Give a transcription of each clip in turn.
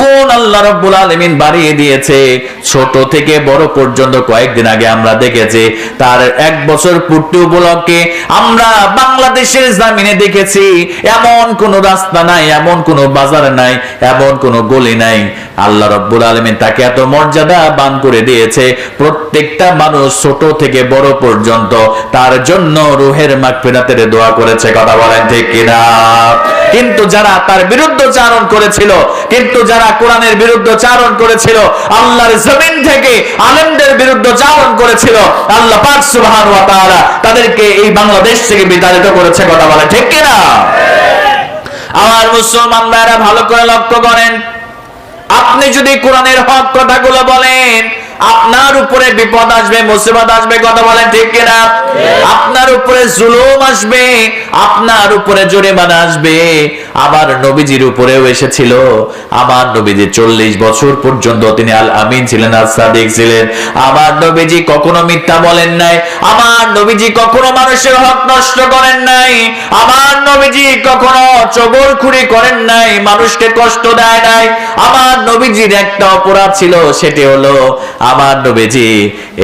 গুণ আল্লাহ রব্বুল আলমিন বাড়িয়ে দিয়েছে। ছোট থেকে বড় পর্যন্ত কয়েকদিন আগে আমরা দেখেছি, তার এক বছর পূর্তি উপলক্ষে আমরা বাংলাদেশের জামিনে দেখেছি, এমন কোন রাস্তা নাই, এমন কোন বাজার নাই, এমন কোন গলি নাই। আল্লাহ রব্বুল আলামিন তাকে এত মর্যাদা বান করে দিয়েছে, প্রত্যেকটা মানুষ ছোট থেকে বড় পর্যন্ত তার জন্য রুহের মাগফিরাতের দোয়া করেছে, কথা বলেন ঠিক কিনা? কিন্তু যারা তার বিরুদ্ধে চারণ করেছিল, কিন্তু যারা কোরআনের বিরুদ্ধে চারণ করেছিল, আল্লাহর জমিন থেকে আলেমদের বিরুদ্ধে চারণ করেছিল, আল্লাহ পাক সুবহানাহু ওয়া তাআলা তাদেরকে এই বাংলাদেশ থেকে বিতাড়িত করেছে, কথা বলে ঠিক কিনা? আমার মুসলমান ভাইরা ভালো করে লক্ষ্য করেন আপনি যদি কোরআনের হক কথাগুলো বলেন আপনার উপরে বিপদ আসবে মুসিবত আসবে কথা বলেন ঠিক কিনা? আপনার উপরে জুলুম আসবে আপনার উপরে জরিমানা আসবে। আবার নবীজির উপরেও এসেছিল। আমার নবীজি চল্লিশ বছর পর্যন্ত তিনি আল আমিন ছিলেন আর সাদিক ছিলেন। আমার নবীজি কখনো মিথ্যা বলেন নাই। আমার নবীজি কখনো মানুষের হক নষ্ট করেন নাই। আমার নবীজি কখনো চগরখুরি করেন নাই মানুষকে কষ্ট দেয় নাই। আমার নবীজির একটা অপরাধ ছিল সেটি হলো আমার নবীজি,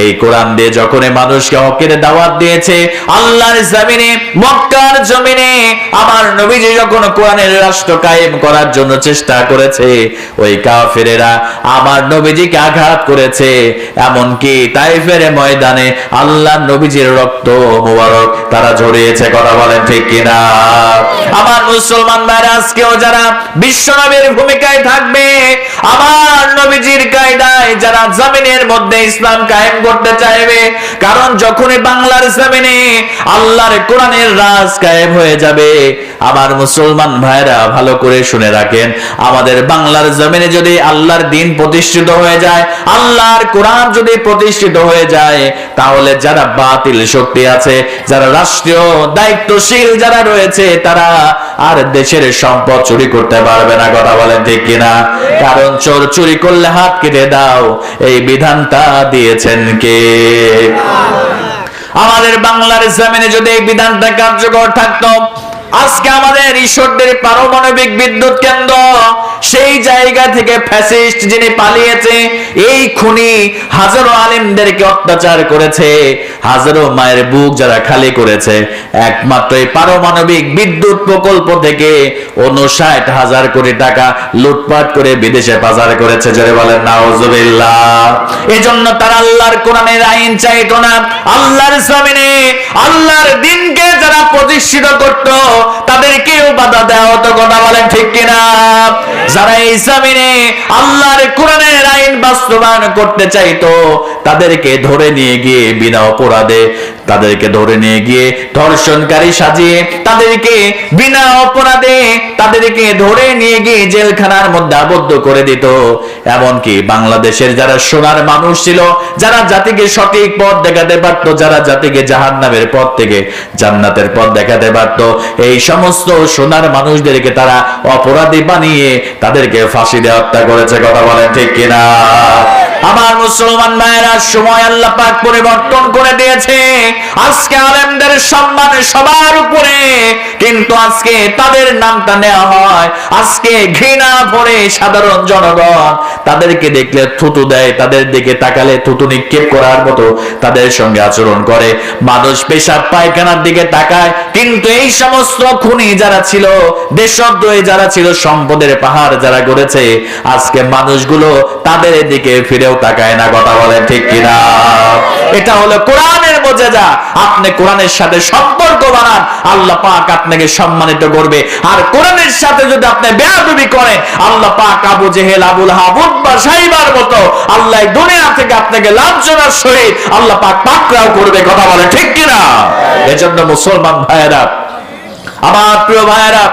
এই কোরআন দিয়ে যখন মানুষকে হকের দাওয়াত দিয়েছে, আল্লাহর জমিনে, মক্কার জমিনে, আমার নবীজি যখন কোরআনের রাষ্ট্র কায়েম করার জন্য চেষ্টা করেছে, ওই কাফেরেরা আমার নবীজিকে আঘাত করেছে। এমনকি তাইফের ময়দানে আল্লাহ নবীজির রক্ত মোবারক তারা ঝরিয়েছে, কথা বলেন ঠিক কিনা? আমার মুসলমান ভাইরা, আজকেও যারা বিশ্বনবীর ভূমিকায় থাকবে, আমার নবীজির কায়দায় যারা জমিনের মধ্যে ইসলাম কায়েম করতে চাইবে, কারণ যখনই বাংলার জমিনে আল্লাহর কোরআনের রাজ কায়েম হয়ে যাবে, আমার মুসলমান ভাইরা ভালো করে শুনে রাখেন, আমাদের বাংলার জমিনে যদি আল্লাহর দিন প্রতিষ্ঠিত হয়ে যায়, আল্লাহর কোরআন যদি প্রতিষ্ঠিত হয়ে যায়, তাহলে যারা বাতিল শক্তি আছে, যারা রাষ্ট্রীয় দায়িত্বশীল যারা রয়েছে, তারা আর দেশের সম্পদ চুরি করতে পারবে না, কথা বলেন ঠিক কিনা? কারণ চোর চুরি করলে হাত কেটে দাও, এই বিধানটা দিয়েছেন কে? আমাদের বাংলার জমিনে যদি এই বিধানটা কার্যকর থাকতো, আজকে আমাদের ঈশ্বরদের পারমাণবিক বিদ্যুৎ কেন্দ্র সেই জায়গা থেকে ফ্যাসিস্ট যিনি পালিয়েছে, এই খুনি হাজারো আলেমদেরকে অত্যাচার করেছে, হাজারো মায়ের বুক যারা খালি করেছে। একমাত্র এই পারমাণবিক বিদ্যুৎ প্রকল্প থেকে উনষাট হাজার কোটি টাকা লুটপাট করে বিদেশে পাচার করেছে যারা বলেন, নাউজুবিল্লাহ। এজন্য তারা আল্লাহর কোরআনের আইন চাইতো না। আল্লাহর জমিনে, আল্লাহর দিনকে যারা প্রতিষ্ঠিত করত, তাদেরকেও বাধা দেওয়া হতো, কথা বলেন ঠিক কিনা? যারা এই জমিনে আল্লাহর কোরআনের আইন বাস্তবায়ন করতে চাইতো, তাদেরকে ধরে নিয়ে গিয়ে বিনা অপরাধে তাদেরকে ধরে নিয়ে গিয়ে ধর্ষণকারী সাজিয়ে তাদেরকে বিনা অপরাধে তাদেরকে ধরে নিয়ে গিয়ে জেলখানার মধ্যে আবদ্ধ করে দিত। এমনকি বাংলাদেশের যারা সোনার মানুষ ছিল, যারা জাতিকে সঠিক পথ দেখাতে পারতো, যারা জাতিকে জাহান নামের পথ থেকে জান্নাতের পথ দেখাতে পারতো, এই সমস্ত সোনার মানুষদেরকে তারা অপরাধী বানিয়ে তাদেরকে ফাঁসি দিয়ে হত্যা করেছে কথা বলে ঠিক কিনা? আমার মুসলমান ভাইয়েরা, সময় আল্লাহ পাক পরিবর্তন করে দিয়েছে। আজকে আলেমদের সম্মান সবার উপরে, কিন্তু আজকে তাদের নামটা নেওয়া হয়। আজকে ঘৃণা ভরে সাধারণ জনগণ তাদেরকে দেখলে থুতু দেয়, তাদের দিকে তাকালে থুতু নিক্ষেপ করার মতো তাদের সঙ্গে আচরণ করে। মানুষ পেশাব পায়খানার দিকে তাকায়, কিন্তু এই সমস্ত খুনি যারা ছিল, দেশদ্রোহী যারা ছিল, সম্পদের পাহাড় যারা গড়েছে, আজকে মানুষগুলো তাদের দিকে ফিরেও তাকায় না, কথা বলে ঠিক কিনা? এটা হলো কোরআনের বোঝা আপনি কোরআনের সাথে সম্পর্ক বানান, আল্লাহ পাক আপনাকে সম্মানিত করবে। আর কোরআনের সাথে যদি আপনি বেয়াদবি করেন, আল্লাহ পাক আবু জেহেল, আবুল হাবুদ বা সাইবার মতো আল্লাহ দুনিয়া থেকে আপনাকে লাঞ্ছনার সহিত আল্লাহ পাক পাকড়াও করবে, কথা বলে ঠিক কিনা? এজন্য মুসলমান ভাইয়েরা, আমার প্রিয় ভাইয়েরা,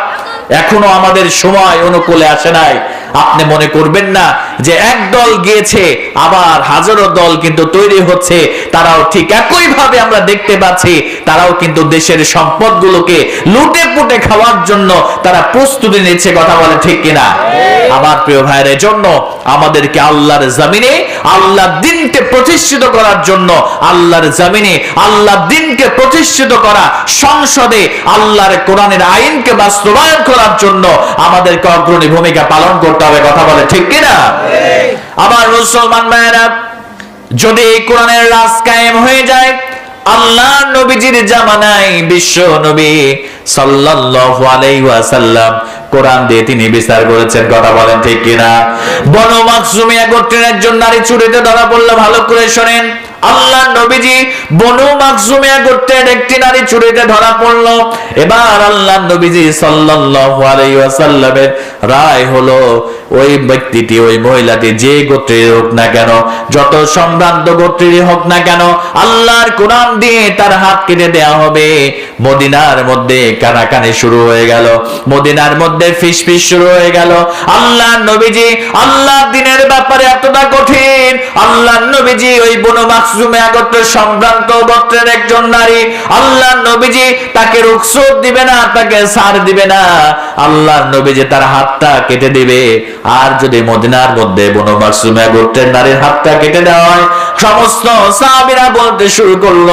এখনও আমাদের সময় অনুকূলে আসে নাই। আপনি মনে করবেন না যে এক দল গিয়েছে, আবার হাজারো দল কিন্তু তৈরি হচ্ছে, তারাও ঠিক একই ভাবে আমরা দেখতে পাচ্ছি, তারাও কিন্তু দেশের সম্পদগুলোকে লুটে পুটে খাওয়ার জন্য তারা প্রস্তুতি নিচ্ছে, কথা বলে ঠিক কিনা? আমার প্রিয় ভাইয়ের জন্য আমাদেরকে আল্লাহর জমিনে আল্লাহ দিনকে প্রতিষ্ঠিত করার জন্য, আল্লাহর জমিনে আল্লাহ দিনকে প্রতিষ্ঠিত করা সংসদে, আল্লাহর কোরআনের আইনকে বাস্তবায়ন করার জন্য আমাদেরকে অগ্রণী ভূমিকা পালন করতে হবে কথা বলে ঠিক কিনা? আমার মুসলমান ভাইয়েরা যদি এই কোরআনের রাজ কায়েম হয়ে যায় আল্লাহ নবীজির জামানায় বিশ্ব নবী সাল্লাল্লাহু আলাইহি ওয়াসাল্লাম কোরআন দিয়ে তিনি বিচার করেছেন, কথা বলেন ঠিক কিনা? বনু মাকসুমিয়া গোত্রের একজন নারী চুরিতে ধরা পড়লে ভালো করে শোনেন। আল্লাহ নবীজি বনু মাকসুমিয়া গোত্রের একটি নারী চুরিতে ধরা পড়ল। এবার আল্লাহ নবীজি সাল্লাল্লাহু আলাইহি ওয়াসাল্লামের রায় হলো, ওই ব্যক্তিটি, ওই মহিলাটি যে গোত্রের হোক না কেন, যত সম্ভ্রান্ত গোত্রের হোক না কেন, আল্লাহর কোরআন দিয়ে তার হাত কেটে দেয়া হবে। মদিনার মধ্যে কানাকানি শুরু হয়ে গেল। মদিনার মধ্যে ফিসফিস শুরু হয়ে গেল। আল্লাহ নবীজি আল্লাহ দিনের ব্যাপারে এতটা কঠিন। আল্লাহ নবীজি ওই বনু মাকসুমে আগত সম্ভ্রান্ত গোত্রের একজন নারী। আল্লাহ নবীজি তাকে রুখসত দিবে না, তাকে সার দিবে না। আল্লাহ নবীজি তার হাতটা কেটে দিবে। আর যদি মদিনার মধ্যে বনু মাকসুমে গোত্রের নারীর হাতটা কেটে দেওয়া হয়, সমস্ত সাহাবীরা বলতে শুরু করল,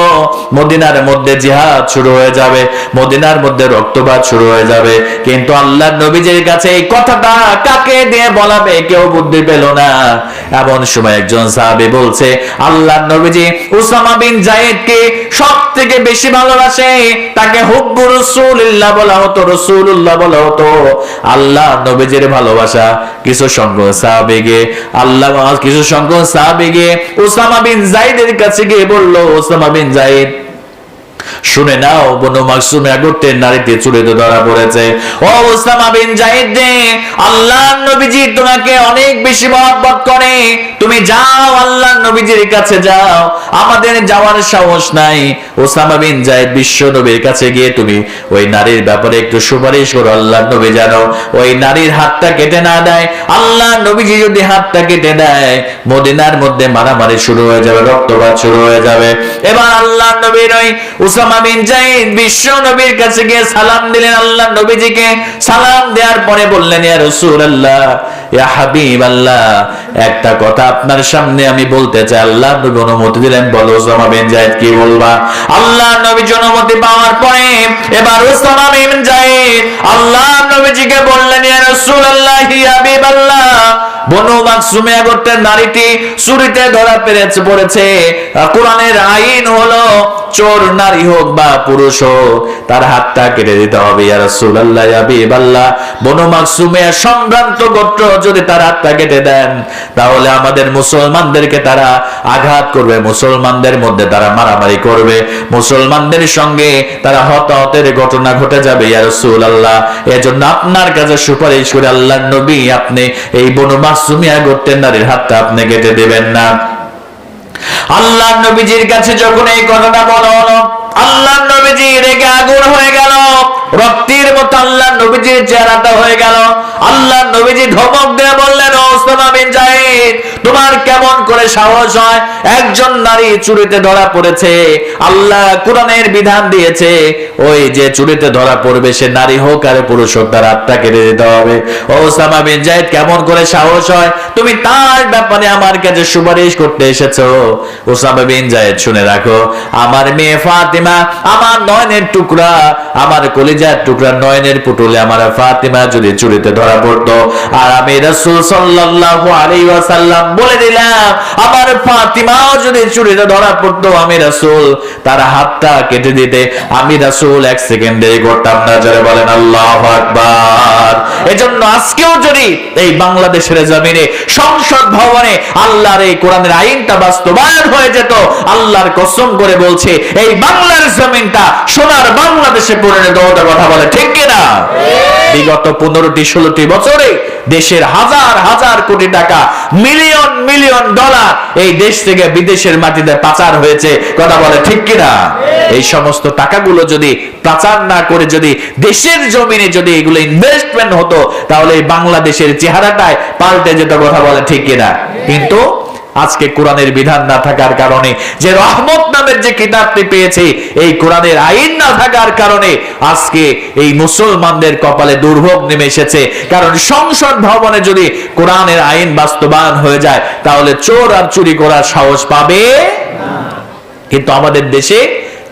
মদিনার মধ্যে জিহাদ শুরু হয়ে যাবে, মদিনার মধ্যে রক্তপাত শুরু হয়ে যাবে। কিন্তু আল্লাহ নবীজির কাছে এই কথাটা কাকে দিয়ে বলাবে? কেউ বুদ্ধি পেল না। এমন সময় একজন সাহাবী বলছে আল্লাহ নবীজি উসামা বিন জায়েদকে সব থেকে বেশি ভালোবাসে। তাকে হুব্বু রাসূলুল্লাহ বলা হতো, রাসূলুল্লাহ বলা হতো। আল্লাহ নবীজির ভালোবাসা কিছু সংখ্যক সাহাবীকে, আল্লাহ কিছু সংখ্যক সাহাবীকে উসামা বিন জায়েদের কাছে গিয়ে বলল, উসামা বিন জায়েদ শুনে নাও, বনু মাকসুমে আগতের নারীতে চুরিতে ধরা পড়েছে। ও ওসামা বিন জাহিদ রে আল্লাহ নবীজি তোমাকে অনেক বেশি মহব্বত করে। তুমি যাও আল্লাহ নবীজির কাছে যাও। আমাদের যাওয়ার সাহস নাই। ওসামা বিন জাহিদ বিশ্ব নবীর কাছে গিয়ে তুমি ওই নারীর ব্যাপারে একটু সুপারিশ করো আল্লাহ নবী জানো ওই নারীর হাতটা কেটে না দেয়। আল্লাহ নবীজি যদি হাতটা কেটে দেয়, মদিনার মধ্যে মারামারি শুরু হয়ে যাবে, রক্তপাত শুরু হয়ে যাবে। এবার আল্লাহ নবীর ওই উসামা বিন জাহিদ বিশ্ব নবীর কাছে গিয়ে সালাম দিলেন, আল্লাহ নবীজিকে সালাম দেওয়ার পরে বললেন, ইয়া রাসূলুল্লাহ, ইয়া একটা কথা আপনার সামনে আমি বলতে চাই। আল্লাহ নবী অনুমতি দিলেন, বলো উসামা বিন কি বলবা? আল্লাহ অনুমতি পাওয়ার পরে এবার উসামা বিন আল্লাহ নবীজিকে বললেন, ইয়া রাসূলুল্লাহ ইয়া বনু মাকসুমে গোত্রের নারীটি চুরিতে ধরা পেরেছে, পড়েছে। কোরআনের আইন হলো চোর, নারী হোক বা পুরুষ হোক, তার হাতটা কেটে দিতে হবে। সম্ভ্রান্ত গোত্র যদি তার হাতটা কেটে দেন, তাহলে আমাদের মুসলমানদেরকে তারা আঘাত করবে, মুসলমানদের মধ্যে তারা মারামারি করবে, মুসলমানদের সঙ্গে তারা হতাহতের ঘটনা ঘটে যাবে। ইয়া রাসূলুল্লাহ, এজন্য আপনার কাছে সুপারিশ করে আল্লাহর নবী আপনি এই বনু মাকসুমিয়া গোত্রের নারীর হাতটা আপনি কেটে দেবেন না। আল্লাহ নবীজির কাছে যখন এই কথাটা বলা আল্লাহ নবীজি রেগে আগুন হয়ে গেল, রক্তির মতো আল্লাহ নবীজির চেহারাটা হয়ে গেল। আল্লাহ নবীজি ধমক দিয়ে বললেন ও ওসমান বিন জাহিদ, তোমার কেমন করে সাহস হয়? একজন নারী চুরিতে ধরা পড়েছে, আল্লাহ কোরআনের বিধান দিয়েছে, ওই যে চুরিতে ধরা পড়বে, সে নারী হোক আর পুরুষ হোক, তার হাতটা কেটে দিতে হবে। ওসামা বিন জাহিদ, কেমন করে সাহস হয়? তুমি তার ব্যাপারে আমার কাছে সুপারিশ করতে এসেছ। ওসামা বিন জাহিদ, শুনে রাখো, আমার মেয়ে ফাতিমা, আমার নয়নের টুকরা, আমার কলিজার টুকরা, নয়নের পুতুলে আমার ফাতিমা যদি চুরিতে ধরা পড়তো, আর আমি রাসূল সাল্লাল্লাহু আলাইহি ওয়াসাল্লাম বলে দিলাম আমার ফাতিমাও যদি চুরিতে ধরা পড়তো আমি রাসূল। তার হাতটা কেটে দিতে আমি রাসূল এক সেকেন্ডে করতাম না যারা বলেন আল্লাহু আকবার। এজন্য আজকেও যদি এই বাংলাদেশের জমিনে সংসদ ভবনে আল্লাহর এই কোরআনের আইনটা বাস্তবায়ন হয়ে যেত আল্লাহর কসম করে বলছে এই বাংলার জমিনটা সোনার বাংলাদেশে পরিণত হতে কথা বলে ঠিক কিনা? বিগত পনেরোটি ষোলোটি বছরে দেশের হাজার হাজার কোটি টাকা মিলিয়ন মিলিয়ন ডলার এই দেশ থেকে বিদেশের মাটিতে পাচার হয়েছে। কথা বলে ঠিক কিনা? এই সমস্ত টাকাগুলো যদি পাচার না করে যদি দেশের জমিনে যদি এগুলো ইনভেস্টমেন্ট হতো তাহলে এই বাংলাদেশের চেহারাটায় পাল্টে যেত কথা বলে ঠিক কিনা? কিন্তু আজকে কোরআনের বিধান না থাকার কারণে, যে রহমত নামের যে কিতাবটি পেয়েছে, এই কোরআনের আইন না থাকার কারণে আজকে এই মুসলমানদের কপালে দুর্ভোগ নেমে এসেছে। কারণ সংসদ ভবনে যদি কোরআনের আইন বাস্তবায়ন হয়ে যায়, তাহলে চোর আর চুরি করার সাহস পাবে কিন্তু আমাদের দেশে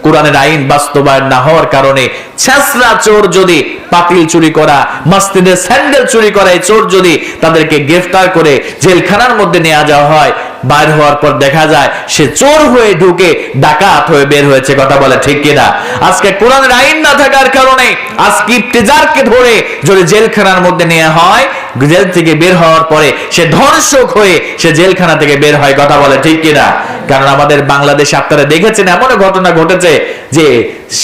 কোরআনের আইন বাস্তবায়ন না হওয়ার কারণে ছেসরা চোর যদি পাতিল চুরি করা, মসজিদের স্যান্ডেল চুরি করা, এই চোর যদি তাদেরকে গ্রেফতার করে জেলখানার মধ্যে নেওয়া যাওয়া হয়, বাইর হওয়ার পর দেখা যায় সে চোর হয়ে ঢুকে ডাকাত হয়ে বের হয়েছে, কথা বলে ঠিক কিনা? আজকে কোরআনের আইন না থাকার কারণে আজকে ইফতেজারকে ধরে যদি জেলখানার মধ্যে নেওয়া হয়, জেল থেকে বের হওয়ার পরে সে ধর্ষক হয়ে সে জেলখানা থেকে বের হয়, কথা বলে ঠিক কিনা? কারণ আমাদের বাংলাদেশে আপনারা দেখেছেন এমন ঘটনা ঘটেছে যে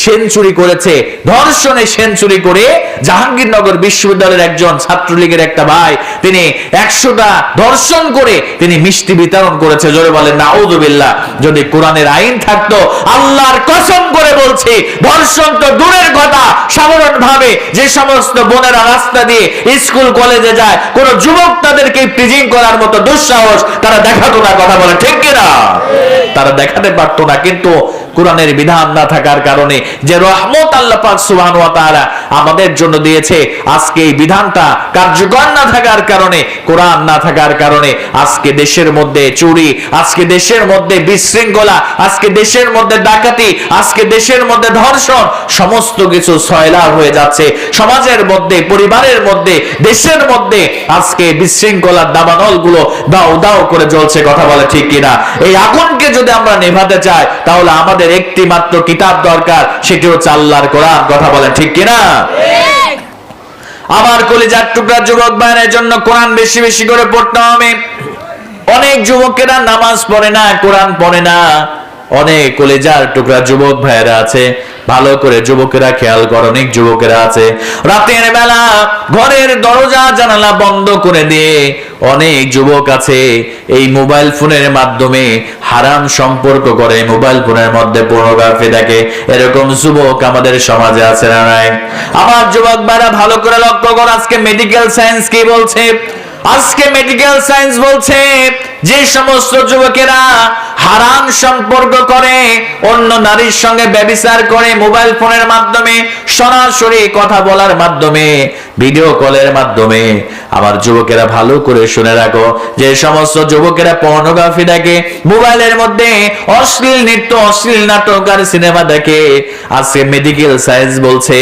সেঞ্চুরি করেছে। ধর্ষণে সেঞ্চুরি করে জাহাঙ্গীরনগর বিশ্ববিদ্যালয়ের একজন ছাত্রলীগের একটা ভাই, তিনি একশোটা ধর্ষণ করে তিনি মিষ্টি বিতরণ করেছে। জোরে বলেন নাউদুবিল্লাহ যদি কোরআনের আইন থাকতো, আল্লাহর কসম করে বলছি, ধর্ষণ তো দূরের কথা। সাধারণ ভাবে যে সমস্ত বোনেরা রাস্তা দিয়ে স্কুল, কলেজে যায়, কোন যুবক তাদেরকে প্রিজিং করার মতো দুঃসাহস, তারা দেখাতো না কথা বলে, ঠিক কিনা? তারা দেখাতে পারতো না, কিন্তু কোরআনের বিধান না থাকার কারণে যে রহমত আল্লাহ পাক সুবহান ওয়া তাআলা আমাদের জন্য দিয়েছে, আজকে এই বিধানটা কার্যকর না থাকার কারণে, কোরআন না থাকার কারণে আজকে দেশের মধ্যে চুরি, আজকে দেশের মধ্যে বিশৃঙ্খলা, আজকে দেশের মধ্যে ডাকাতি, আজকে দেশের মধ্যে ধর্ষণ, সমস্ত কিছু সয়লাভ হয়ে যাচ্ছে। সমাজের মধ্যে, পরিবারের মধ্যে, দেশের মধ্যে আজকে বিশৃঙ্খলার দাবানলগুলো দাও দাও করে জ্বলছে, কথা বলে ঠিক কিনা? এই আগুনকে যদি আমরা নেভাতে চাই, তাহলে আমাদের একটি মাত্র কিতাব দরকার, সেটি হচ্ছে আল্লাহর কোরআন। কথা বলেন ঠিক কিনা? আমার কলিজার টুকরা যুবক বাইরের জন্য কোরআন বেশি বেশি করে পড়তে হবে। অনেক যুবকেরা নামাজ পড়ে না, কোরআন পড়ে না। অনেক কলেজার টুকরা যুবক ভাইয়েরা আছে। ভালো করে যুবকেরা খেয়াল কর, অনেক যুবকেরা আছে। রাতের বেলা ঘরের দরজা জানালা বন্ধ করে দিয়ে অনেক যুবক আছে। এই মোবাইল ফোনের মাধ্যমে হারাম সম্পর্ক করে, মোবাইল ফোনের মধ্যে পর্নোগ্রাফি দেখে। এরকম যুবক আমাদের সমাজে আছে না নাই? আমার যুবক ভাইরা ভালো করে লক্ষ্য কর, আজকে মেডিকেল সায়েন্স কি বলছে? আজকে মেডিকেল সায়েন্স বলছে, যে সমস্ত যুবকেরা হারাম সম্পর্ক করে, অন্য নারীর সঙ্গে ব্যবিচার করে মোবাইল ফোনের মাধ্যমে সরাসরি কথা বলার মাধ্যমে ভিডিও কলের মাধ্যমে। আমার যুবকেরা ভালো করে শুনে রাখো যে সমস্ত যুবকেরা পর্নোগ্রাফি দেখে, মোবাইলের মধ্যে অশ্লীল নৃত্য, অশ্লীল নাটক আর সিনেমা দেখে। আজকে মেডিকেল সায়েন্স বলছে,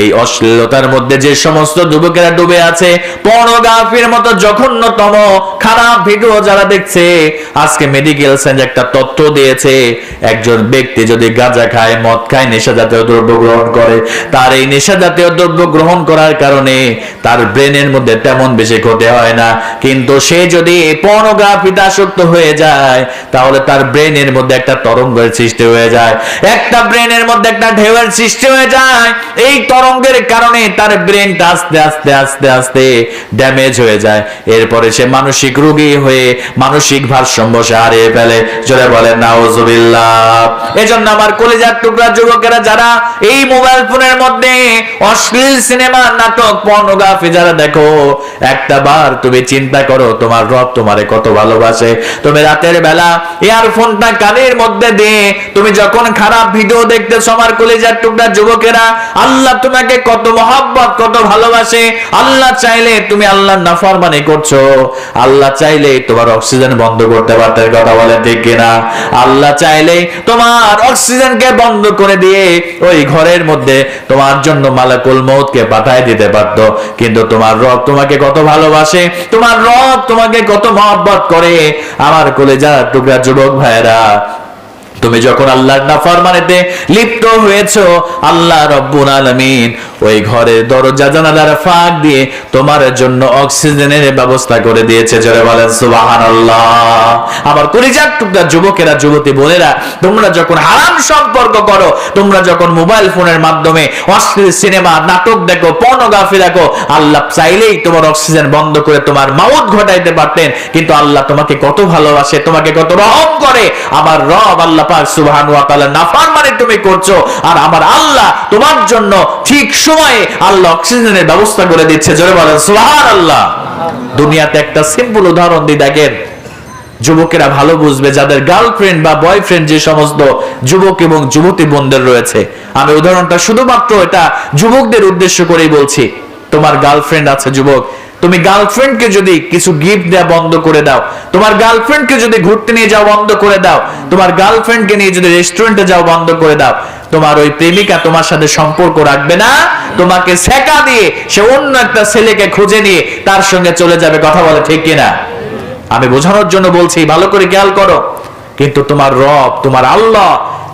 এই অশ্লীলতার মধ্যে যে সমস্ত যুবকেরা ডুবে আছে পর্নোগ্রাফির মতো জঘন্যতম, খারাপ ভিডিও যারা দেখছে, আজকে মেডিকেল সায়েন্স একটা তথ্য দিয়েছে, একজন ব্যক্তি যদি গাঁজা খায়, মদ খায় নেশা জাতীয় দ্রব্য গ্রহণ করে, তার এই নেশা জাতীয় দ্রব্য গ্রহণ করার কারণে তার ব্রেনের মধ্যে তেমন বেশি ক্ষতি হয় না। কিন্তু সে যদি পর্নোগ্রাফিতে আসক্ত হয়ে যায়, তাহলে তার ব্রেনের মধ্যে একটা তরঙ্গের সৃষ্টি হয়ে যায়। একটা ব্রেনের মধ্যে একটা ঢেউয়ের সৃষ্টি হয়ে যায়। এই তরঙ্গের কারণে তার ব্রেনটা আস্তে আস্তে আস্তে আস্তে ড্যামেজ হয়ে যায়। এরপরে সে মানসিক রোগী হয়ে মানসিক ভারসাম্য সে হারিয়ে ফেলে। জোরে বলেন, নাউজুবিল্লাহ। এজন্য আমার কলেজার টুকরা যুবকেরা যারা এই মোবাইল ফোনের মধ্যে অশ্লীল সিনেমা, নাটক, পর্নোগ্রাফি যারা দেখো, একটা বার তুমি চিন্তা করো, তোমার রব তোমারে কত ভালোবাসে। তুমি রাতের বেলা ইয়ারফোনটা কানের মধ্যে দিয়ে তুমি যখন খারাপ ভিডিও দেখতেছো আমার কলেজার টুকরা যুবকেরা, আল্লাহ তোমাকে কত মহাব্বত, কত ভালোবাসে। আল্লাহ চাইলে তুমি আল্লাহর নাফরমানি করছ। আল্লাহ চাইলে তোমার অক্সিজেন বন্ধ করতে পারতেন, কথা বলেন ঠিক কিনা। আল্লাহ চাইলে তোমার অক্সিজেনকে বন্ধ করে দিয়ে ওই ঘরের মধ্যে তোমার জন্য মালাকুল মৌতকে পাঠায় দিতে পারত। কিন্তু তোমার রব তোমাকে কত ভালোবাসে, তোমার রব তোমাকে কত মহব্বত করে। আমার কলেজা টুকরা যুবক ভাইয়েরা তুমি যখন আল্লাহর নাফরমানিতে লিপ্ত হয়েছো, আল্লাহ রব্বুল আলামিন ওই ঘরের দরজা জানালার ফাঁক দিয়ে তোমার জন্য অক্সিজেনের ব্যবস্থা করে দিয়েছে। জোরে বলেন, সুবহানাল্লাহ। আমার কলিজার টুকরা যুবকেরা, যুবতী বোনেরা, তোমরা যখন হারাম সম্পর্ক করো, তোমরা যখন মোবাইল ফোনের মাধ্যমে অশ্লীল সিনেমা, নাটক দেখো, পর্নোগ্রাফি দেখো, আল্লাহ চাইলেই তোমার অক্সিজেন বন্ধ করে তোমার মাউত ঘটাইতে পারতেন, কিন্তু আল্লাহ তোমাকে কত ভালোবাসে, তোমাকে কত রহম করে। আমার রব আল্লাহ পাক সুবহানাহু ওয়া তাআলা নাফরমানি তুমি করছ আর আমার আল্লাহ তোমার জন্য ঠিক সময়ে আল্লাহ অক্সিজেনের ব্যবস্থা করে দিচ্ছে। জোরে বলেন, সুবহানাল্লাহ। দুনিয়াতে একটা সিম্পল উদাহরণ দিই দেখেন, যুবকেরা ভালো বুঝবে যাদের গার্লফ্রেন্ড বা বয়ফ্রেন্ড যে সমস্ত যুবক এবং যুবতী বোনদের রয়েছে। আমি উদাহরণটা শুধুমাত্র এটা যুবকদের উদ্দেশ্য করেই বলছি। তোমার গার্লফ্রেন্ড আছে যুবক তুমি গার্লফ্রেন্ডকে যদি কিছু গিফট দেওয়া বন্ধ করে দাও, তোমার গার্লফ্রেন্ডকে যদি ঘুরতে নিয়ে যাও বন্ধ করে দাও, তোমার গার্লফ্রেন্ডকে নিয়ে যদি রেস্টুরেন্টে যাও বন্ধ করে দাও, তোমার ওই প্রেমিকা তোমার সাথে সম্পর্ক রাখবে না। তোমাকে সেকা দিয়ে সে অন্য একটা ছেলেকে খুঁজে নিয়ে তার সঙ্গে চলে যাবে, কথা বলে ঠিক কিনা? আমি বোঝানোর জন্য বলছি, ভালো করে খেয়াল করো। কিন্তু তোমার রব, তোমার আল্লাহ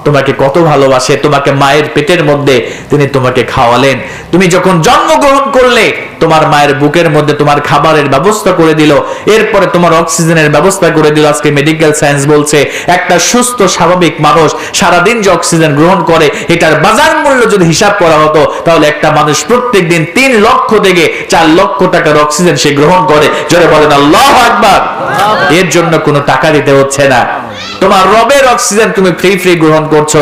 তোমাকে কত ভালোবাসে তোমাকে মায়ের পেটের মধ্যে তিনি তোমাকে খাওয়ালেন। তুমি যখন জন্মগ্রহণ করলে তোমার মায়ের বুকের মধ্যে তোমার খাবারের ব্যবস্থা করে দিল। এরপরে তোমার অক্সিজেনের ব্যবস্থা করে দিল। আজকে মেডিকেল সায়েন্স বলছে একটা সুস্থ স্বাভাবিক মানুষ সারাদিন যে অক্সিজেন গ্রহণ করে এটার বাজার মূল্য যদি হিসাব করা হতো তাহলে একটা মানুষ প্রত্যেক দিন তিন লক্ষ থেকে চার লক্ষ টাকার অক্সিজেন সে গ্রহণ করে। জোরে বলেন আল্লাহ আকবার। এর জন্য কোনো টাকা দিতে হচ্ছে না। তোমার রবের অক্সিজেন তুমি ফ্রি ফ্রি গ্রহণ করছ।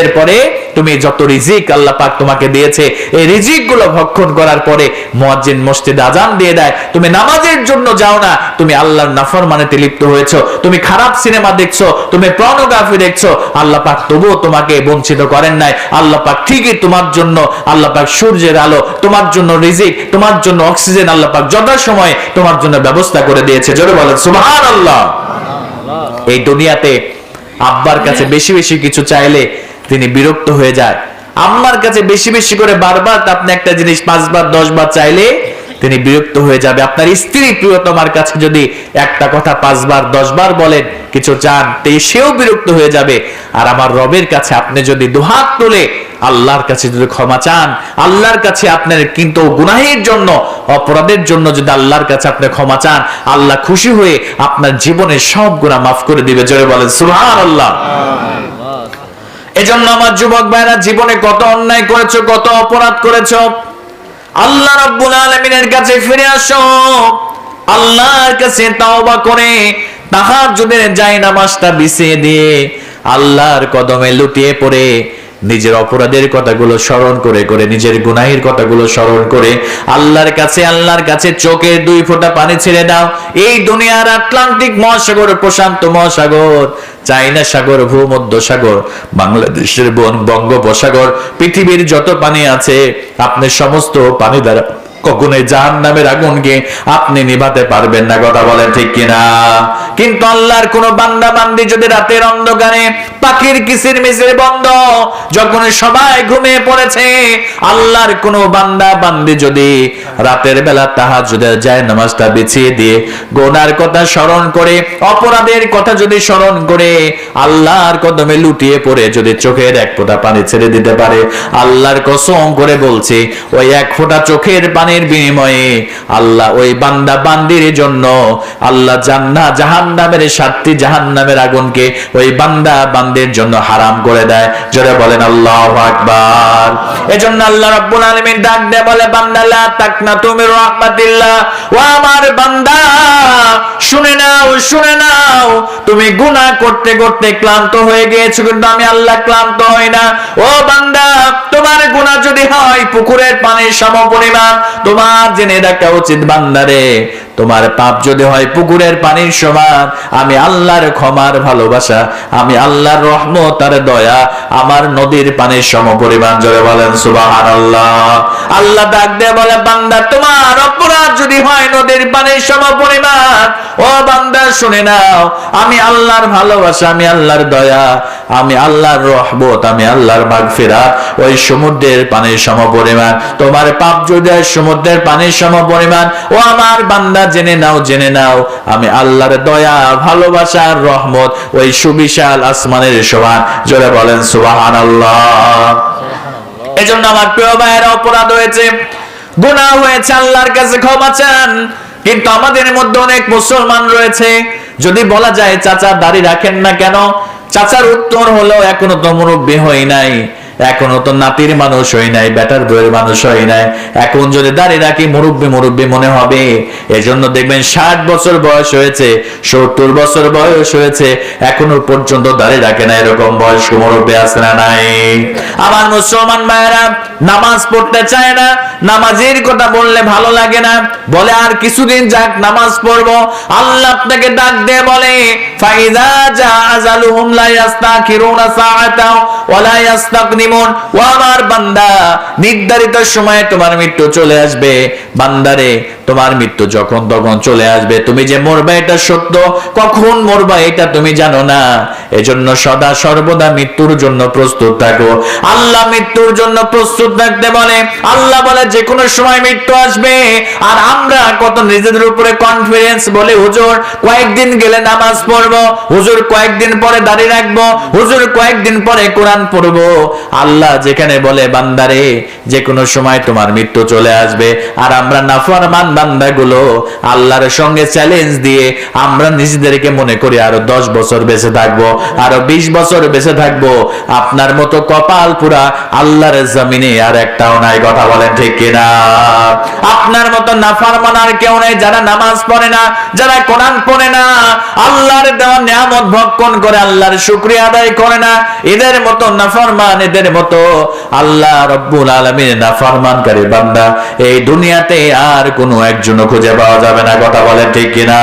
এরপরে তুমি যত রিজিক আল্লাহ পাক তোমাকে দিয়েছে, এই রিজিকগুলো ভক্ষণ করার পরে মুয়াজ্জিন মসজিদ আজান দিয়ে দেয়। তুমি নামাজের জন্য যাও না, তুমি আল্লাহর নাফরমানেতে লিপ্ত হয়েছো। তুমি খারাপ সিনেমা দেখছ, তুমি পর্নোগ্রাফি দেখছ। আল্লাহ পাক তবুও তোমাকে বঞ্চিত করেন নাই। আল্লাহ পাক ঠিকই তোমার জন্য, আল্লাহ পাক সূর্যের আলো, তোমার জন্য রিজিক, তোমার জন্য অক্সিজেন আল্লাহ পাক যথাসময়ে তোমার জন্য ব্যবস্থা করে দিয়েছে। জোরে বলেন, সুবহানাল্লাহ। এই দুনিয়াতে আব্বার কাছে বেশি বেশি কিছু চাইলে তিনি বিরক্ত হয়ে যায়। আম্মার কাছে বেশি বেশি করে বারবার আপনি একটা জিনিস পাঁচবার, দশবার চাইলে তিনি বিরক্ত হয়ে যাবে। আপনার স্ত্রী প্রিয়তমার কাছে যদি একটা কথা পাঁচবার, দশবার বলেন, কিছু চান সেও বিরক্ত হয়ে যাবে। আর আমার রবের কাছে আপনি যদি দুহাত তুলে আল্লাহর কাছে যদি ক্ষমা চান, আল্লাহর কাছে আপনার কিন্তু গুনাহের জন্য, অপরাধের জন্য যদি আল্লাহর কাছে আপনি ক্ষমা চান, আল্লাহ খুশি হয়ে আপনার জীবনের সব গুনাহ মাফ করে দিবে। জোরে বলেন, সুবহানাল্লাহ। এজন্য আমার যুবক ভাইরা, জীবনে কত অন্যায় করেছ, কত অপরাধ করেছ, আল্লাহ রাব্বুল আলামিনের কাছে ফিরে আসো। আল্লাহর কাছে তাওবা করে, তাহাজ্জুদের যায় নামাজটা বিছিয়ে দিয়ে আল্লাহর কদমে লুটিয়ে পড়ে নিজের অপরাধের কথাগুলো স্মরণ করে করে নিজের গুনাহের কথাগুলো স্মরণ করে আল্লাহর কাছে আল্লাহর কাছে চোখের দুই ফোঁটা পানি ছেড়ে দাও। এই দুনিয়ার আটলান্টিক মহাসাগর, প্রশান্ত মহাসাগর চাইনা সাগর, ভূমধ্য সাগর, বাংলাদেশের বন, বঙ্গোপসাগর, পৃথিবীর যত পানি আছে, আপনি সমস্ত পানি দ্বারা কখনোই জাহান নামের আগুনকে আপনি নিভাতে পারবেন না, কথা বলেন ঠিক কিনা? কিন্তু আল্লাহর কোন বান্দা বান্দি যদি রাতের অন্ধকারে পাখির কিসির মিসির বন্ধ, যখন সবাই ঘুমিয়ে পড়েছে, আল্লাহর কোন বান্দা বান্দি যদি রাতের বেলা তাহাজ্জুদের যায় নামাজটা বিছিয়ে দিয়ে গোনার কথা স্মরণ করে, অপরাধের কথা যদি স্মরণ করে, আল্লাহর কদমে লুটিয়ে পড়ে যদি চোখের এক ফোঁটা পানি ছেড়ে দিতে পারে, আল্লাহর কসম করে বলছে, ওই এক ফোঁটা চোখের পানির বিনিময়ে আল্লাহ ওই বান্দা বান্দির জন্য আল্লাহ জান্না জাহান্নামের সাতটি জাহান্নামের আগুনকে ওই বান্দা বান্দির জন্য হারাম করে দেয়। জোরে বলেন, আল্লাহু আকবার। এজন্য আল্লাহ রাব্বুল আলামিন ডাক দেয় বলে, বান্দা, লা তাকনা তুমি রাহমাতিল্লাহ। ও আমার বান্দা, শুনে নাও শুনে নাও, তুমি গুনাহ করতে করতে ক্লান্ত হয়ে গিয়েছো, কিন্তু আমি আল্লাহ ক্লান্ত হই না। ও বান্দা, তোমার গুনাহ যদি হয়, পুকুরের পানির সমপরিমাণ তোমার জেনে রাখা উচিত বান্দারে, তোমার পাপ যদি হয় পুকুরের পানির সমান, আমি আল্লাহর ক্ষমার ভালোবাসা, আমি আল্লাহর রহমত আর দয়া, আমার নদীর পানির সমপরিমাণ জোরে বলেন সুবাহান আল্লাহ আল্লাহ ডাক দিয়ে বলে, বান্দা, তোমার অপরাধ যদি হয় নদীর পানির সমপরিমাণ, ও বান্দা, শুনে নাও, আমি আল্লাহর ভালোবাসা, আমি আল্লাহর দয়া, আমি আল্লাহর রহমত, আমি আল্লাহর মাগফিরাত, ওই সমুদ্রের পানির সমপরিমাণ, তোমার পাপ যদি হয় সমুদ্রের পানির সমপরিমাণ। ও আমার বান্দা জেনে নাও জেনে নাও আমি আল্লাহর দয়া ভালোবাসা আর রহমত ওই সুবিশাল আসমানের সমান জোরে বলেন সুবাহান এজন্য আমার প্রিয় ভাইয়ের অপরাধ হয়েছে গুনাহ হয়েছে আল্লাহর কাছে ক্ষমা চান। কিন্তু আমাদের মধ্যে অনেক মুসলমান রয়েছে। যদি বলা যায় চাচা দাড়ি রাখেন না কেন? চাচার উত্তর হলো এখনও তো মুরব্বী হই নাই। এখনও তো নাতির মানুষ হই নাই, বেটার বইয়ের মানুষ হই নাই। এখন যদি দাঁড়িয়ে রাখি মুরব্বী মুরব্বী মনে হবে। এজন্য দেখবেন ষাট বছর বয়স হয়েছে, সত্তর বছর বয়স হয়েছে, এখনও পর্যন্ত দাঁড়িয়ে রাখে না এরকম বয়স্ক মুরব্বী আছে না নাই। আমার মুসলমান ভাইয়েরা, নামাজ পড়তে চায় না, নামাজের কথা বললে ভালো লাগে না। বলে, আর কিছুদিন যাক, নামাজ পড়ব। আল্লাহ আপনাকে ডাক দিয়ে বলে ফাইদা জা আজালুহুম লা ইয়াস্তাখিরুনা সাআতাও ওয়া লা ইয়াস্তাকদিমুন ও আমার বান্দা, নির্ধারিত সময়ে তোমার মৃত্যু চলে আসবে। বান্দারে, তোমার মৃত্যু যখন তখন চলে আসবে। তুমি যে মরবা এটা সত্য, কখন মরবা এটা তুমি জানো না। এজন্য সদা সর্বদা মৃত্যুর জন্য প্রস্তুত থাকো। আল্লাহ মৃত্যুর জন্য প্রস্তুত থাকতে বলে, আল্লাহ বলে যে কোনো সময় মৃত্যু আসবে। আর আমরা কত নিজেদের উপরে কনফিডেন্স বলে, হুজুর, কয়েকদিন গেলে নামাজ পড়ব, হুজুর কয়েকদিন পরে দাঁড়িয়ে রাখব, হুজুর কয়েকদিন পরে কোরআন পড়ব। আল্লাহ যেখানে বলে, বান্দারে যে কোনো সময় তোমার মৃত্যু চলে আসবে। আর আমরা নাফরমান বান্দাগুলো আল্লাহর সঙ্গে চ্যালেঞ্জ দিয়ে আমরা নিজেদেরকে মনে করি আরও দশ বছর বেঁচে থাকব, আরও বিশ বছর বেঁচে থাকব। আপনার মতো কপাল পুরা আল্লাহর জমিনে আর একটাও নাই, কথা বলেন ঠিক কিনা? আপনার মতো নাফারমান আর কেউ নেই যারা নামাজ পড়ে না, যারা কোরআন পড়ে না। আল্লাহর দেওয়া নিয়ামত ভক্ষণ করে, আল্লাহর শুকরিয়া আদায় করে না। এদের মতো নাফরমান এদের মতো আল্লাহ রব্বুল আলমীর নাফরমানকারী বান্দা এই দুনিয়াতে আর কোনো একজনও খুঁজে পাওয়া যাবে না, কথা বলেন ঠিক কিনা?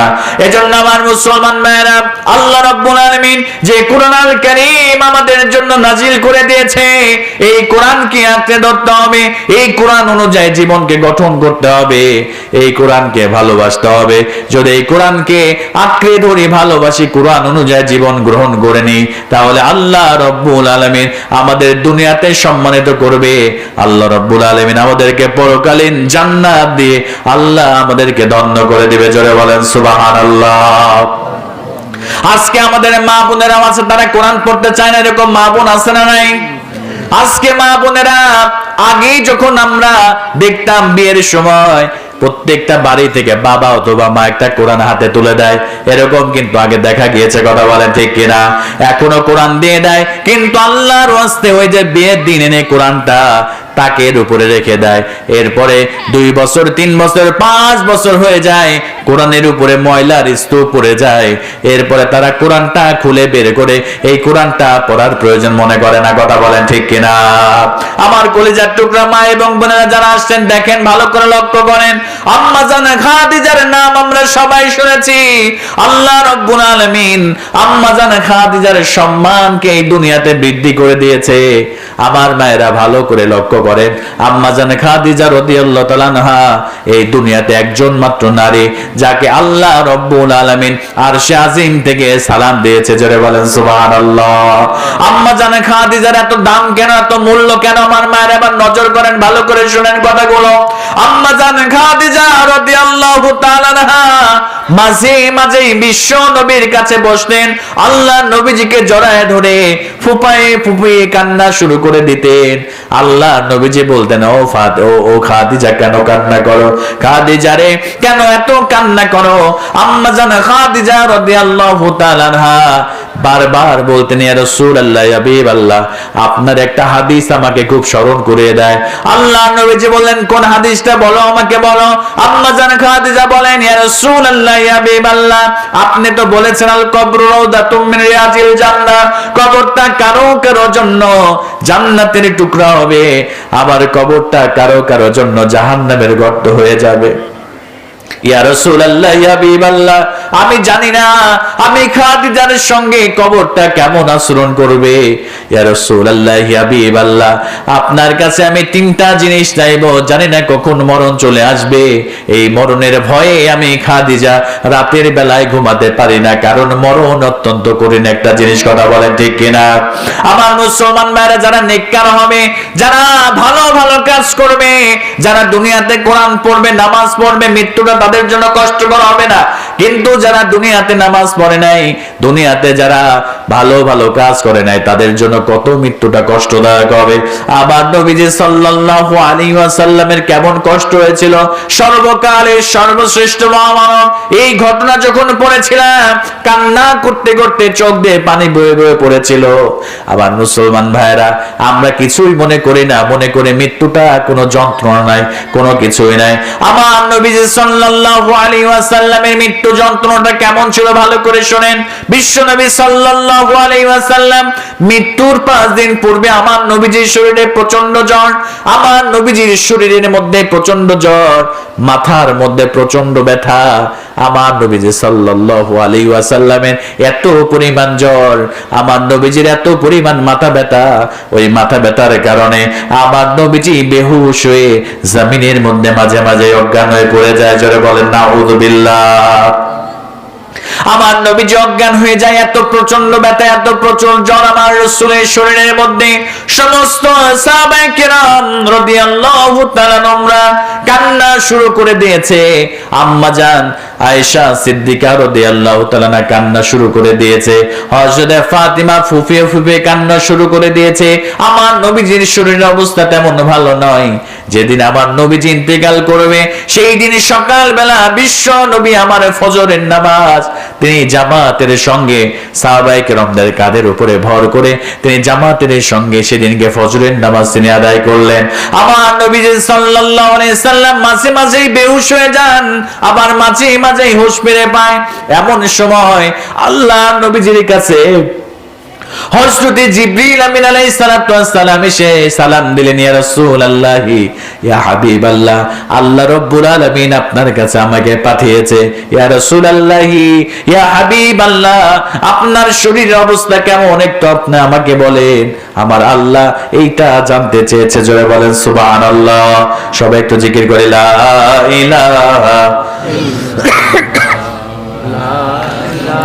এজন্য আমার মুসলমান ভাইয়েরা, আল্লাহ রব্বুল আলমিন যে কোরআন কারীম আমাদের জন্য নাজিল করে দিয়েছে, এই কোরআনকে আঁকড়ে ধরতে হবে? এই কোরআন অনুযায়ী জীবনকে গঠন করতে হবে, এই কোরআনকে ভালোবাসতে হবে। যদি এই কোরআনকে আঁকড়ে ধরে, ভালোবাসি কোরআন অনুযায়ী জীবন গ্রহণ করে নিই, তাহলে আল্লাহ রব্বুল আলমিন আমাদের দুনিয়াতে সম্মানিত করবে। আল্লাহ রব্বুল আলমিন আমাদেরকে পরকালীন জান্নাত দিয়ে আল্লাহ আমাদেরকে দণ্ড করে দিবে। জোরে বলেন সুবাহান আল্লাহ আজকে আমাদের মা বোনেরা আছে, তারা কোরআন পড়তে চায় না, এরকম মা বোন আছে না নাই? আজকে মা বোনেরা আগে যখন আমরা দেখতাম বিয়ের সময় প্রত্যেকটা বাড়ি থেকে বাবা অথবা মা একটা কোরআন হাতে তুলে দেয়। এরকম কিন্তু আগে দেখা গিয়েছে, কথা বলেন ঠিক কিনা? এখনও কোরআন দিয়ে দেয়, কিন্তু আল্লাহর ওই যে বিয়ের দিন এনে কোরআনটা তাকের উপরে রেখে দেয়। এরপরে দুই বছর, তিন বছর, পাঁচ বছর হয়ে যায়। কোরআনের উপরে ময়লার স্তূপ পড়ে যায়। এরপরে তারা কোরআনটা খুলে বের করে। এই কোরআনটা পড়ার প্রয়োজন মনে করে না, কথা বলেন ঠিক কিনা? আমার কলিজার টুকরা মা এবং বোনেরা যারা আসছেন, দেখেন, ভালো করে লক্ষ্য করেন। আম্মা জানে খাদিজার নাম আমরা সবাই শুনেছি। আল্লাহ রব্বুল আলামিন আম্মা জানে খাদিজার সম্মানকে এই দুনিয়াতে বৃদ্ধি করে দিয়েছে। আমার মায়েরা ভালো করে লক্ষ্য করেন আম্মা জানে খাদিজা রাদিয়াল্লাহু তাআলা আনহা, এই দুনিয়াতে একজন মাত্র নারী, যাকে আল্লাহ রব্বুল আলামিন আরশে আজিম থেকে সালাম দিয়েছে। জোরে বলেন, সুবহানাল্লাহ। আম্মা জানে খাদিজার এত দাম কেন, এত মূল্য কেন? আমার মায়ের এবার নজর করেন, ভালো করে শুনেন কথাগুলো। আম্মা জানে খাদিজা রাদিয়াল্লাহু তাআলা মাঝে মাঝে বিশ্ব নবীর কাছে বসতেন। আল্লাহ নবীজিকে জড়ায় ধরে ফুপায়ে ফুপিয়ে কান্না শুরু করে দিতেন। আল্লাহ নবীজি বলতেন, ও ফাদ ও ও খাদিজা, কেন কান্না করো? খাদিজা রে, কেন এত কান্না করো? আম্মা জানা খাদিজা রাদিয়াল্লাহু তাআলা বারবার বলতেন, ইয়া হাবিবাল্লাহ। আপনার একটা হাদিস আমাকে খুব স্মরণ করিয়ে দেয়। আল্লাহ নবীজি বললেন, কোন হাদিসটা বলো, আমাকে বলো। আম্মা জান খাদিজা বলেন, ইয়া হাবিবাল্লাহ, আপনি তো বলেছেন আল রাউদাতুম মিন রিয়াজিল জান্নাহ, কবরটা কারও কারও জন্য জান্নাতের টুকরা হবে, আবার কবরটা কারও কারও জন্য জাহান্নামের গর্ত হয়ে যাবে ইয়া রাসূলুল্লাহ ইয়া হাবিবাল্লাহ আমি জানি না, আমি খাদিজার সঙ্গে কবরটা কেমন আচরণ করবে। আপনার কাছে আমি তিনটা জিনিস চাইব, জানি না কখন মরণ চলে আসবে। এই মরণের ভয়ে আমি খাদিজা রাতের বেলায় ঘুমাতে পারি না, কারণ মরণ অত্যন্ত একটা জিনিস, কথা বলেন ঠিক কিনা? আমার মুসলমান যারা হবে, যারা ভালো ভালো কাজ করবে, যারা দুনিয়াতে কোরআন পড়বে, নামাজ পড়বে, মৃত্যুটা তাদের জন্য কষ্টকর হবে না। কিন্তু যারা দুনিয়াতে নামাজ পড়ে নাই, দুনিয়াতে যারা ভালো ভালো কাজ করে নাই, তাদের জন্য কত মৃত্যুটা কষ্টদায়ক হবে। আবার নবীজি সাল্লাল্লাহু আলাইহি ওয়াসাল্লামের কেমন কষ্ট হয়েছিল? সর্বকালের সর্বশ্রেষ্ঠ মহামানব। এই ঘটনা যখন পড়েছিলাম, কান্না করতে করতে চোখ দিয়ে পানি বয়ে বয়ে পড়েছিল। আবার মুসলমান ভাইরা আমরা কিছুই মনে করি না, মনে করে মৃত্যুটা কোনো যন্ত্রণা নাই কোনো কিছুই নাই। আমার নবীজি সাল্লাল্লাহু ওয়াসাল্লামের মৃত্যু যন্ত্রণাটা কেমন ছিল ভালো করে শুনেন। বিশ্ব নবী সাল্লাল্লাহু আলাইহি ওয়াসাল্লাম মৃত্যুর পাঁচ দিন পূর্বে আমার নবীজির শরীরে প্রচণ্ড জ্বর, আমার নবীজির শরীরের মধ্যে প্রচণ্ড জ্বর, মাথার মধ্যে প্রচণ্ড ব্যথা আমার নবীজি সাল্লাল্লাহু আলাইহি ওয়াসাল্লামের এত পরিমাণ জ্বর, আমার নবীজির এত পরিমাণ মাথা ব্যথা, ওই মাথা ব্যথার কারণে আমার নবীজি বেহুশ হয়ে জমিনের মধ্যে মাঝে মাঝে অজ্ঞান হয়ে পড়ে যায়। জোরে বলেন নাউযুবিল্লাহ আমার নবীজি অজ্ঞান হয়ে যায়, এত প্রচণ্ড ব্যথা, এত প্রচুর জ্বর আমার রসুলের শরীরের মধ্যে। সমস্ত কান্না শুরু করে দিয়েছে। আম্মা আয়েশা সিদ্দিকা কান্না শুরু করে দিয়েছে। ফাতিমা ফুফিয়ে ফুফিয়ে কান্না শুরু করে দিয়েছে। আমার নবীজির শরীরের অবস্থা তেমন ভালো নয়। যেদিন আমার নবীজি ইন্তেকাল করবে, সেই দিন সকালবেলা বিশ্ব নবী আমার ফজরের নামাজ তিনি জামাতের সঙ্গে সাহাবাইকে রমদের কাঁধের উপরে ভর করে তিনি জামাতের সঙ্গে সেদিনকে ফজরের নামাজ তিনি আদায় করলেন। আমার নবীজি সাল্লাল্লাহু সাল্লাম মাঝে মাঝেই বেহুশ হয়ে যান, আবার মাঝে মাঝেই হুঁশ ফিরে পায়। এমন সময় আল্লাহ নবীজির কাছে হযরতে জিবরিল আমিন আলাইহিস সালাতু ওয়াস সালাম এসে সালাম দিলেন, ইয়া রাসূলুল্লাহি, ইয়া হাবিবাল্লাহ, আল্লাহ রাব্বুল আলামিন আপনার কাছে আমাকে পাঠিয়েছে। ইয়া রাসূলুল্লাহি, ইয়া হাবিবাল্লাহ, আপনার শরীরের অবস্থা কেমন একটু আপনি আমাকে বলেন। আমার আল্লাহ এইটা জানতে চেয়েছে, জোরে বলেন, সুবহানাল্লাহ। সবাই একটু জিকির করে, লা ইলাহা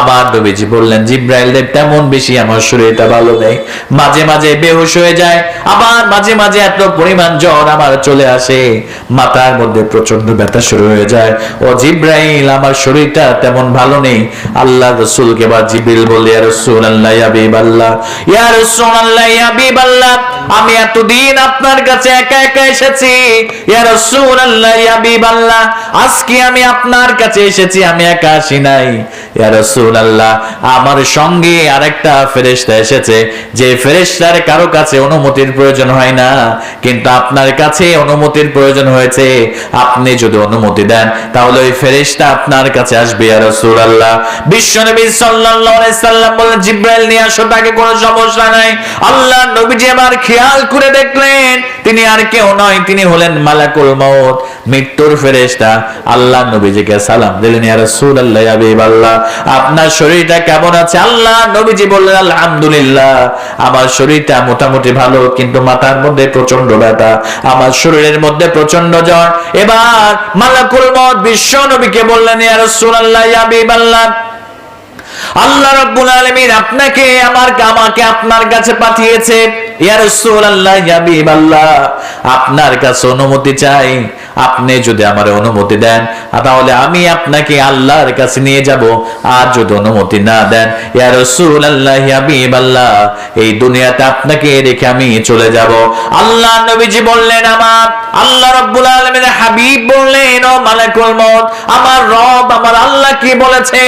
আমার নবীজি বললেন জিব্রাইলদের তেমন বেশি আমার শরীরটা ভালো নেই। মাঝে মাঝে বেহুশ হয়ে যায়, আবার মাঝে মাঝে এত পরিমাণ জ্বর আমার চলে আসে। মাথার মধ্যে প্রচণ্ড ব্যথা শুরু হয়ে যায়। ও জিব্রাইল, আমার শরীরটা তেমন ভালো নেই। আল্লাহ রসুলকে বা জিব্রিল বলে ইয়া রাসূলুল্লাহ, ইয়া হাবিবাল্লাহ। ইয়া রাসূলুল্লাহ, ইয়া হাবিবাল্লাহ, আমি এতদিন আপনার কাছে একা একা এসেছি। ইয়া রাসূলুল্লাহ, ইয়া হাবিবাল্লাহ, আজকে আমি আপনার কাছে এসেছি, আমি একা আসি নাই। ইয়া আমার সঙ্গে আরেকটা ফেরেশতা এসেছে, যে ফেরেশতার কারও কাছে অনুমতির প্রয়োজন হয় না, কিন্তু আপনার কাছে অনুমতির প্রয়োজন হয়েছে। আপনি যদি অনুমতি দেন, তাহলে ওই ফেরেশতা আপনার কাছে আসবে, ইয়া রাসূলুল্লাহ। বিশ্বনবী সাল্লাল্লাহু আলাইহি সাল্লাম বলেন জিব্রাইল, নিয়ে আসো, তাকে কোনো সমস্যা নাই। আল্লাহ নবীজি আবার খেয়াল করে দেখলেন তিনি আর কেউ নয়, তিনি হলেন মালাকুল মউত, মৃত্যুর ফেরেশতা, আল্লাহ নবীজিকে সালাম দিলেন আপনার শরীরটা কেমন আছে? আল্লাহ নবীজি বললেন, আলহামদুলিল্লাহ, আমার শরীরটা মোটামুটি ভালো, কিন্তু মাথার মধ্যে প্রচণ্ড ব্যথা, আমার শরীরের মধ্যে প্রচণ্ড জ্বর। এবার মালাকুল মত বিশ্ব নবীকে বললেন, ইয়া রাসূলুল্লাহ, ইয়া আল্লাহ রাব্বুল আলামিন আপনাকে আমার আমাকে আপনার কাছে পাঠিয়েছে। আপনার কাছে অনুমতি চাই। আপনি যদি আমার অনুমতি দেন তাহলে আমি আপনাকে আল্লাহর কাছে নিয়ে যাব। আর যদি অনুমতি না দেন, ইয়া এই দুনিয়াতে আপনাকে রেখে আমি চলে যাব। আল্লাহ নবীজি বললেন, আমার আল্লাহ রাব্বুল আলামিনের হাবিব বললেন, ও মালাকুল মউত, আমার রব, আমার আল্লাহ কি বলেছে?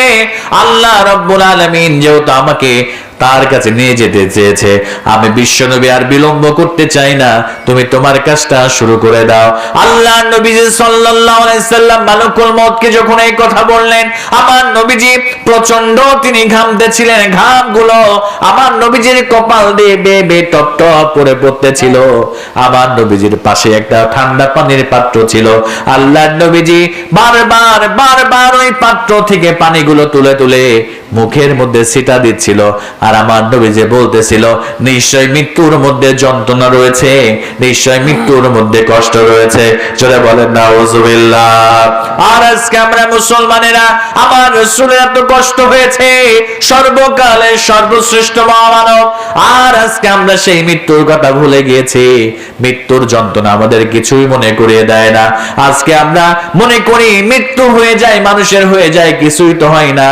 আল্লাহ রাব্বুল আলামিন যেহেতু আমাকে তার কাছে নিয়ে যেতে চেয়েছে। আমি বিশ্বনবী আর বিলম্ব করতে চাই না। তুমি তোমার কাজটা শুরু করে দাও। আল্লাহ নবীজি সাল্লাল্লাহু আলাইহি সাল্লাম মালাকুল মউতকে যখন এই কথা বললেন, আমার নবীজি প্রচণ্ড তিনি ঘামতেছিলেন ঘামগুলো আমার নবীজির কপাল দিয়ে বেয়ে বেয়ে টপ টপ করে পড়তেছিল। আমার নবীজির পাশে একটা ঠান্ডা পানির পাত্র ছিল। আল্লাহ নবীজি বারবার বারবার ওই পাত্র থেকে পানিগুলো তুলে তুলে মুখের মধ্যে সিটা দিচ্ছিল। আর আমার নবী যে বলতেছিল, নিশ্চয় মৃত্যুর মধ্যে যন্ত্রণা রয়েছে, নিশ্চয় মৃত্যুর মধ্যে কষ্ট রয়েছে। চলে বলেন না ওজুবিল্লাহ আর আজকে আমরা মুসলমানেরা, আমার রসুলের এত কষ্ট হয়েছে, সর্বকালের সর্বশ্রেষ্ঠ মহামানব। আর আজকে আমরা সেই মৃত্যুর কথা ভুলে গিয়েছি। মৃত্যুর যন্ত্রণা আমাদের কিছুই মনে করিয়ে দেয় না। আজকে আমরা মনে করি, মৃত্যু হয়ে যায়, মানুষের হয়ে যায়, কিছুই তো হয় না।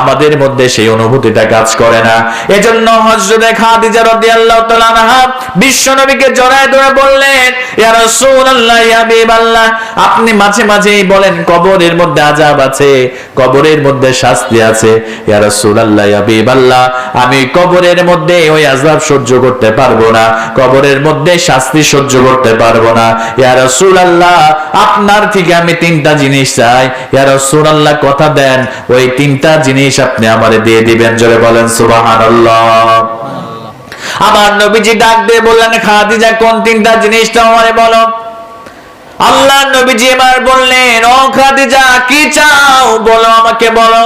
আমাদের মধ্যে সেই অনুভূতিটা কাজ করে না। এজন্য হযরতে খাদিজা রাদিয়াল্লাহু তাআলা আনহা বিশ্ব নবীকে জড়ায় ধরে বললেন, ইয়া রাসূলুল্লাহ, ইয়া হাবিবাল্লাহ, আপনি মাঝে মাঝেই বলেন, কবরের মধ্যে আযাব আছে, কবরের মধ্যে শাস্তি আছে। ইয়া রাসূলুল্লাহ, ইয়া হাবিবাল্লাহ, আমি কবরের মধ্যে ওই আযাব সহ্য করতে পারব না, কবরের মধ্যে শাস্তি সহ্য করতে পারব না। ইয়া রাসূলুল্লাহ, আপনার থেকে আমি তিনটা জিনিস চাই। ইয়া রাসূলুল্লাহ, কথা দেন, ওই তিনটা জিনিস আপনি আমারে দিয়ে দিবেন। জোরে বলেন, সুবহানাল্লাহ। আমার নবীজি ডাক দিয়ে বললেন, খাদিজা, কোন তিনটা জিনিসটা আমারে বলো? আল্লাহ নবীজি এবার বললেন, ও খাদিজা, কি চাও? বলো আমাকে, বলো।